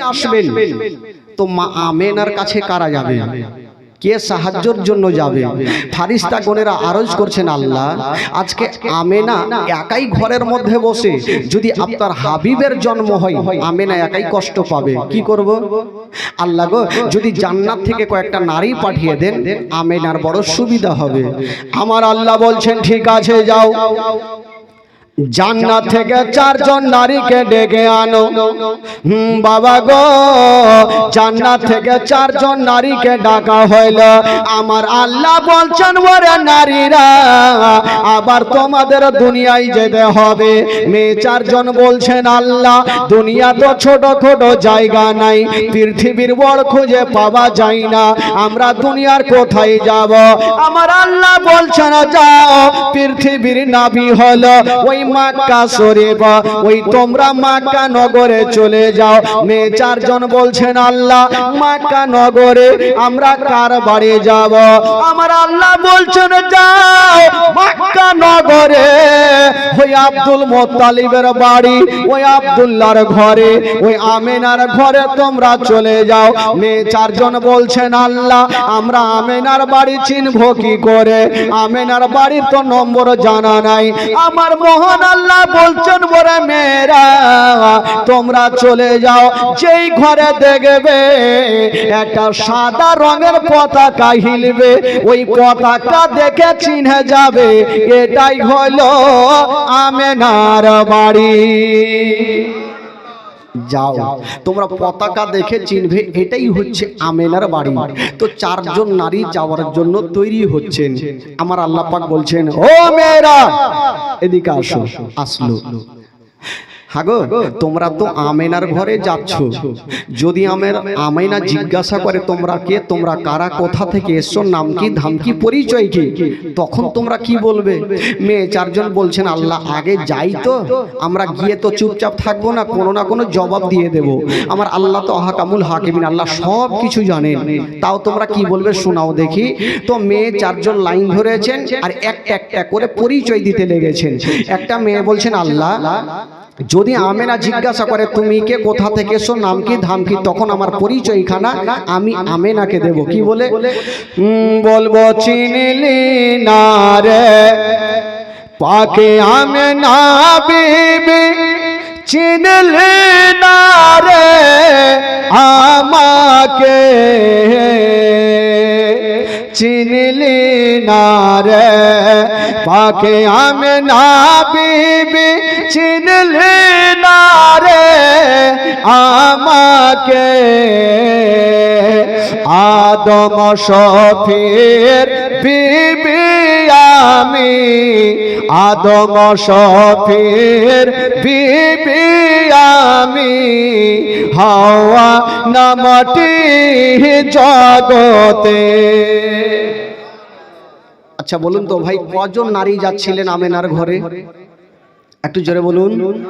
আসবেন। তো মা আমেনার কাছে কারা যাবে? কে সাহায্যর জন্য যাবে? ফারিস্তা গণেরা আরজ করছেন, আল্লাহ, আজকে আমেনা একাই ঘরের মধ্যে বসে, যদি আপনার হাবিবের জন্ম হয়, আমেনা একাই কষ্ট পাবে। কি করব? আল্লাহ গো, যদি জান্নাত থেকে কয়েকটা নারী পাঠিয়ে দেন, আমেনার বড় সুবিধা হবে। আমার আল্লাহ বলছেন, ঠিক আছে, যাও। জান্নাত থেকে চারজন নারীকে ডেকে আনো। হুম, বাবা গো, জান্নাত থেকে চারজন নারীকে ডাকা হইল। আমার আল্লাহ বলছেন, ওরে নারীরা, আবার তোমাদের দুনিয়ায় যেতে হবে। মেয়ে চারজন বলছেন, আল্লাহ, দুনিয়া তো ছোট ছোট জায়গা নাই, পৃথিবীর বড় খুঁজে পাওয়া যায় না। আমরা দুনিয়ার কোথায় যাব? আমার আল্লাহ বলছেন, যাও, পৃথিবীর নাভি হলো, ওই মাক্কা শরীফ, ওই তোমরা মাক্কা নগরে চলে যাও। মেয়ে চারজন বলছেন, আল্লাহ, মাক্কা নগরে আমরা কার বাড়ি যাব? আমার আল্লাহ বলছেন, যাও, মাক্কা নগরে ওই আব্দুল মোত্তালিবের বাড়ি, ওই আব্দুল্লাহর ঘরে, ওই আমেনার ঘরে তোমরা চলে যাও। মেয়ে চারজন বলছেন, আল্লাহ, আমরা আমেনার বাড়ি চিনব কি করে? আমেনার বাড়ির তো নম্বর জানা নাই। আমার আল্লাহ বলছেন বলে মেয়েরা, তোমরা চলে যাও। যেই ঘরে দেখবে একটা সাদা রঙের পতাকা হিলবে, ওই পতাকা দেখে চিনে যাবে। এটাই হলো যাও, তোমরা পতাকা দেখে চিনবে, এটাই হচ্ছে তো চারজন নারী যাওয়ার জন্য তৈরি আমার আল্লাহ পাক বলছেন, ও মেয়েরা, এদিকে আসো, আসলো। হাগো, তোমরা তো আমেনার ঘরে যাচ্ছ। যদি আমের আমেনা জিজ্ঞাসা করে তোমরা কে, তোমরা কারা, কোথা থেকে এসছো, নাম কি, ধাম কি, পরিচয় কি, তখন তোমরা কি বলবে? মেয়ে, চারজন বলছেন, আল্লাহ, আগে যাই তো, আমরা গিয়ে তো চুপচাপ থাকব না, কোনো না কোনো জবাব দিয়ে দেব। আমার আল্লাহ তো হাকামুল হাকিমিন, আল্লাহ সব কিছু জানেন। তাও তোমরা কি বলবে শোনাও দেখি। তো মেয়ে, চারজন লাইন ধরেছেন আর একটা একটা করে পরিচয় দিতে লেগেছেন। একটা মেয়ে বলছেন, আল্লাহ যদি আমেনা জিজ্ঞাসা করে, তুমি কে, কোথা থেকে এসো, নাম কি, ধাম কি? তখন আমার পরিচয়খানা আমি আমেনাকে দেব। কি বলে? বলব, চিনলি না রে। পাকে আমেনা বিবি, চিনলি না রে। আমাকে চিনলি না রে? পাকে আমি না বিবি চিনলি না আমাকে আদম শফির বিবি আমি। আদম শফির বিবি আমি। হাওয়া নামটি জগতে। আচ্ছা বলুন তো ভাই, কজন নারী যাচ্ছিলেন আমেনার ঘরে? একটু জোরে বলুন।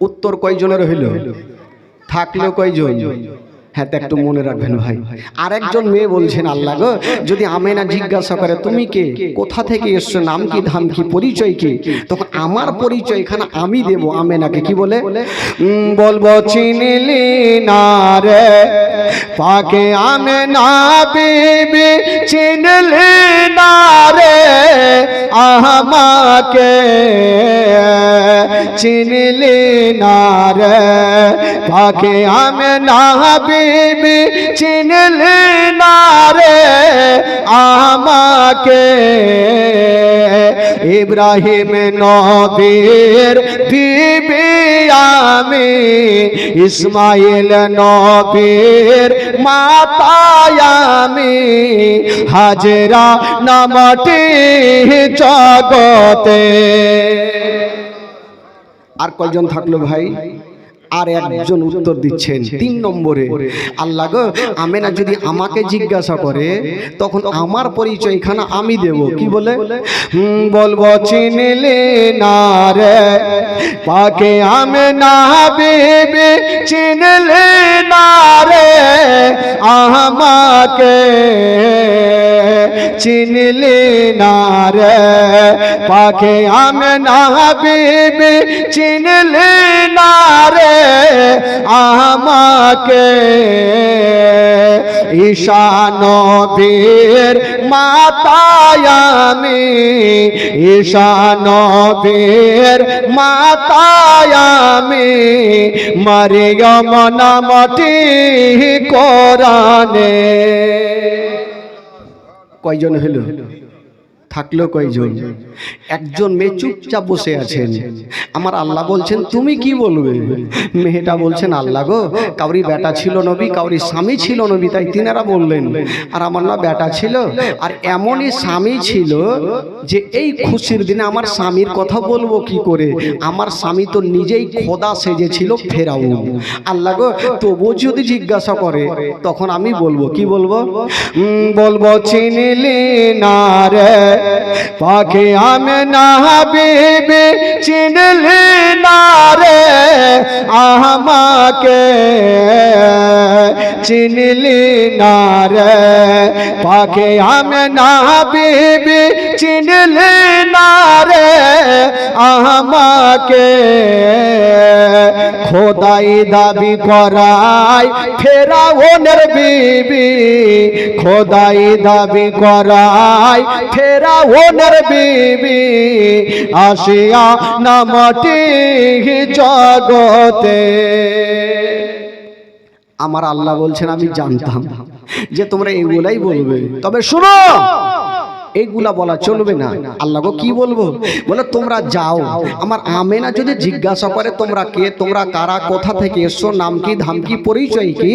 উত্তর কয়জনের হইল? থাকল কয়জন? হ্যাঁ তা একটু মনে রাখবেন ভাই। আরেকজন মেয়ে বলছেন আল্লাহ গো যদি আমেনা জিজ্ঞাসা করে তুমি কে কোথা থেকে এসছো নাম কি ধাম কি পরিচয় কি? তখন আমার পরিচয় এখানে আমি দেব আমেনাকে কি বলে? বলব চিনলি না রে পাকে আমেনা বিবি চিনলি না রে আমাকে। চিনলি না রে পাকে আমেনা বিবি চিনলি না রে আমাকে। ইব্রাহিম নবীর বিবি আমি, ইসমাইল নবীর মাতায় আমি। হাজরা নামটি জগতে। আর কয়জন থাকল ভাই? আর একজন উত্তর দিচ্ছেন। তিন নম্বরে, আল্লাহ গো, আমেনা যদি আমাকে জিজ্ঞাসা করে, তখন আমার পরিচয় এখানে আমি দেব। কি বলে? বলব, চিনলে না রে। পাকে আমেনা বিবি চিনলে না রে। আমাকে চিনলি না রে। পাখে আমি না বিবি চিনলি না রে। আমাকে ঈশান বীর মাতায় আমি ঈশান বীর মাতায় আমি মারিয়ম নামটি কোরআনে। কয়জন হলো? থাকল কয়জন? একজন মেয়ে চুপচাপ বসে আছেন। আমার আল্লাহ বলছেন, তুমি কি বলবে? মেয়েটা বলছেন, আল্লাহ গো কাউরি বেটা ছিল নবী কাউরি স্বামী ছিল নবী। তাই তিনারা বললেন, আর আমার না বেটা ছিল, আর এমনই স্বামী ছিল যে এই খুশির দিনে আমার স্বামীর কথা বলব কি করে? আমার স্বামী তো নিজেই খোদা সেজেছিল ফেরাউন। আল্লাহ গো তবু যদি জিজ্ঞাসা করে, তখন আমি বলব, কি বলব? বলব, চিনলি না রে পাখি আমি না বিবি চিনলি না রে আমাকে। চিনলি না রে পাখি আমি না বিবি চিনলি না রে আমাকে খোদাই দাবি করাই ফেরা ফেরাউনের বিবি খোদাই দাবি করাই ফেরা ফেরাউনের বিবি আসিয়া নামটি জগতে আমার আল্লাহ বলছেন আমি জানতাম যে তোমরা এগুলাই বলবে। তবে শুনো! এইগুলা বলা চলবে না। আল্লাহ গো, কি বলব? বলে, তোমরা যাও। আমার আমেনা যদি জিজ্ঞাসা করে, তোমরা কে? তোমরা কারা? কোথা থেকে এসছো? নাম কি? ধাম কি? পরিচয় কি?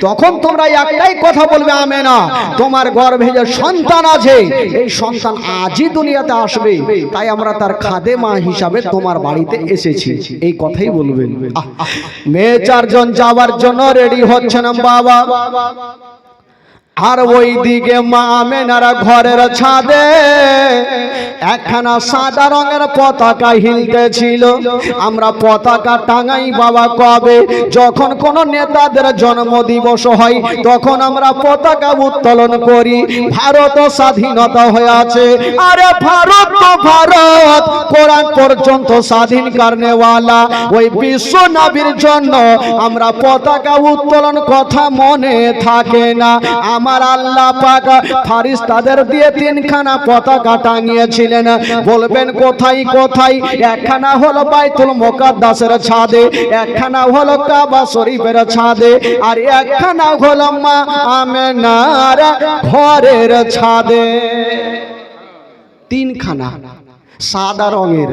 তখন তোমরা একটাই কথা বলবে, আমেনা, তোমার গর্ভে যে সন্তান আছে, এই সন্তান আজই দুনিয়াতে আসবে। তাই আমরা তার খাদে মা হিসাবে তোমার বাড়িতে এসেছি। এই কথাই বলবেন। মেয়ে চারজন যাওয়ার জন্য রেডি হচ্ছেন, বাবা। আর ওই দিকে মা মেনারা ঘরের ছাদে একখানা সাদা রঙের পতাকা হিলতেছিল আমরা পতাকা টাঙাই বাবা কবে? যখন কোন নেতাদের জন্ম দিবস হয়, তখন আমরা পতাকা উত্তোলন করি। ভারত স্বাধীনতা হয়ে আছে। আরে ভারত তো ভারত! কোরআন পর্যন্ত স্বাধীন কারণেওয়ালা ওই বিশ্ব নাবির জন্য আমরা পতাকা উত্তোলন কথা মনে থাকে না। আমার আল্লাহ পাক ফারিস তাদের দিয়ে তিনখানা পতাকা টাঙিয়েছিলেন। বলবেন কোথায় কোথায়? একখানা হলো বাইতুল মোকাদ্দাসের ছাদে, একখানা হলো কাবা শরীফের ছাদে, আর একখানা হলো মা আমেনার ঘরের ছাদে। তিনখানা। সাদা রঙের।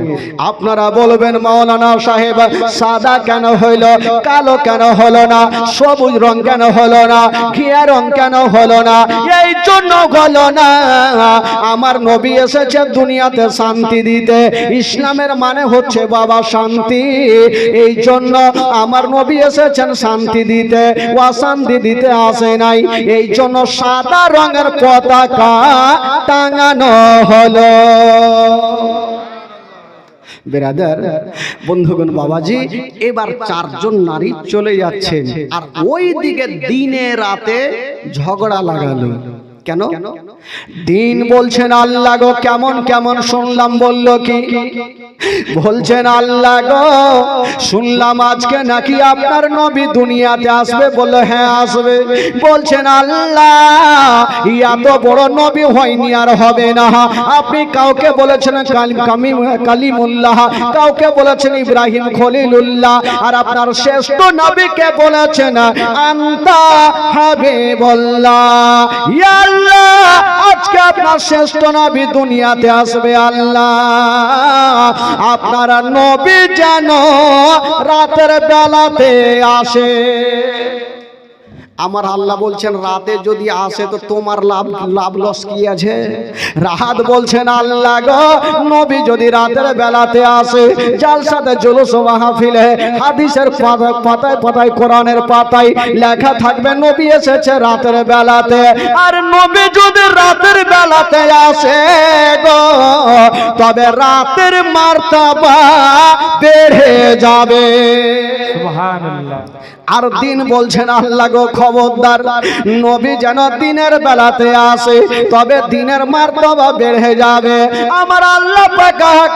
আপনারা বলবেন, মাওলানা সাহেব, সাদা কেন হইল, কালো কেন হলো না, সবুজ রং কেন হলো না, ঘিয়া রং কেন হলো না, এই জন্য হলো না। আমার নবী এসেছে দুনিয়াতে শান্তি দিতে, ইসলামের মানে হচ্ছে বাবা শান্তি। এই জন্য আমার নবী এসেছেন শান্তি দিতে, অশান্তি দিতে আসে নাই। এই জন্য সাদা রঙের পতাকা টাঙানো হলো। বেরাদার, বন্ধুগণ, বাবাজি, এবার চারজন নারী চলে যাচ্ছেন। আর ওই দিকে দিনে রাতে ঝগড়া লাগালো। কেন? দিন বলছেন আল্লাহ গো কেমন কেমন শুনলাম বলল কি? বলছেন আল্লাহ গো শুনলাম আজকে নাকি আপনার নবী দুনিয়াতে আসবে? বলল হ্যাঁ আসবে। বলছেন আল্লাহ এত বড় নবী হয়নি আর হবে না। আপনি কাউকে বলেছেন কালিমুল্লাহ কাউকে বলেছেন ইব্রাহিম খলিলুল্লাহ আর আপনার শ্রেষ্ঠ নবীকে বলেছেন আন্তা হাবিবুল্লাহ ইয়া আল্লাহ আজকে আপনার শ্রেষ্ঠ নবী দুনিয়াতে আসবে আল্লাহ। আপনারা নবী যেন রাতের বেলাতে আসে। আমার আল্লাহ বলছেন, রাতে যদি আসে তো তোমার লাভ লাভ লস কি আছে? রাহাত বলছেন, আল্লাহ গো, নবী যদি রাতের বেলাতে আসে সাথে জুলুস মাহফিলে, হাদিসের পাতায় পাতায়, কোরআনের পাতায় লেখা থাকবে, নবী এসেছে রাতের বেলাতে। আর নবী যদি রাতের বেলাতে আসে গো, তবে রাতের মার্তাবা বেড়ে যাবে। সুবহানাল্লাহ। আর দিন বলছেন আল্লাহ গো খবরদার। নবী যেন দিনের বেলাতে আসে তবে দিনের মার্তবা বেড়ে যাবে। আমার আল্লাহ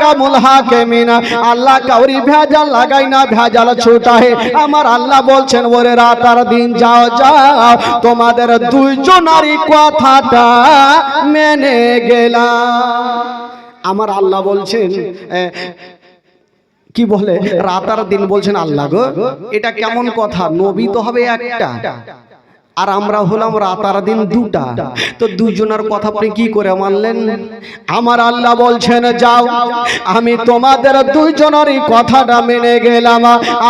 কামুল হাকেমিনা। আল্লাহ কাউরি ভেজাল লাগাই না ভেজাল ছুটাহে আমার আল্লাহ বলছেন ওরে রাত আর দিন যাও যাও। তোমাদের দুইজনারই কথাটা মেনে গেলাম। আমার আল্লাহ বলছেন কি বলে? রাত আর দিন বলছেন আল্লাহ গো। এটা কেমন কথা? নবী তো হবে একটা। আর আমরা হলাম রাত আর দিন দুটা। তো দুজনের কথা আপনি কি করে মানলেন? আমার আল্লাহ বলছেন, যাও, আমি তোমাদের দুইজনেরই কথাটা মেনে গেলাম।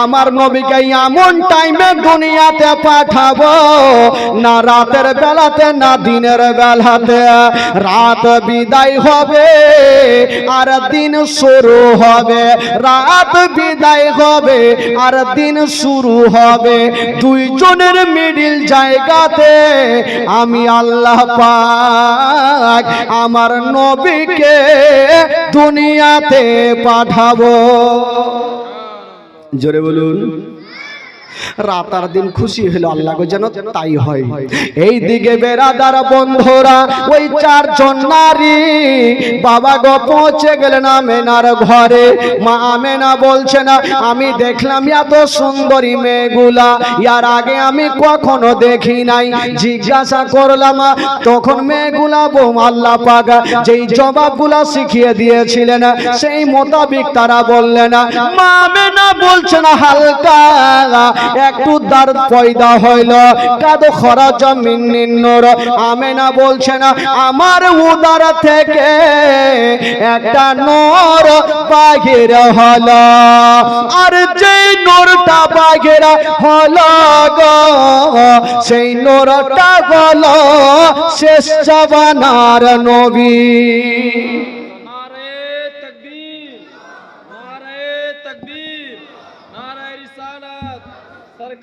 আমার নবীকে এমন টাইমে দুনিয়াতে পাঠাবো, না রাতের বেলাতে, না দিনের বেলাতে। রাত বিদায় হবে, আর দিন শুরু হবে। রাত বিদায় হবে, আর দিন শুরু হবে। দুইজনের মিডিল জায়গাতে আমি আল্লাহ পাক আমার নবীকে দুনিয়াতে পাঠাবো। জোরে বলুন। রাত আর দিন খুশি হলো আল্লাহ যেন তাই হয়। এই দিকে বেরাদার বন্ধুরা ওই চারজন নারী বাবা গো পৌঁছে গেলেন আমেনার ঘরে। মা আমেনা বলছে না আমি দেখলাম এত সুন্দরী মেয়েগুলা ইয়ার আগে আমি কখনো দেখি নাই। জিজ্ঞাসা করলাম তখন মেয়েগুলা বোম আল্লাহ পাক যেই জবাবগুলা শিখিয়ে দিয়েছিলেন সেই মোতাবিক তারা বললেন মা আমেনা বলছে না হালকা একটু দার পয়দা হইল। কাদো খরা জমিন নিন্নর আমেনা বলছে না, আমার উদার থেকে একটা নর বাঘের হল। আর যে নরটা বাঘের হল সেই নরটা বল শেষ জবানার নবী।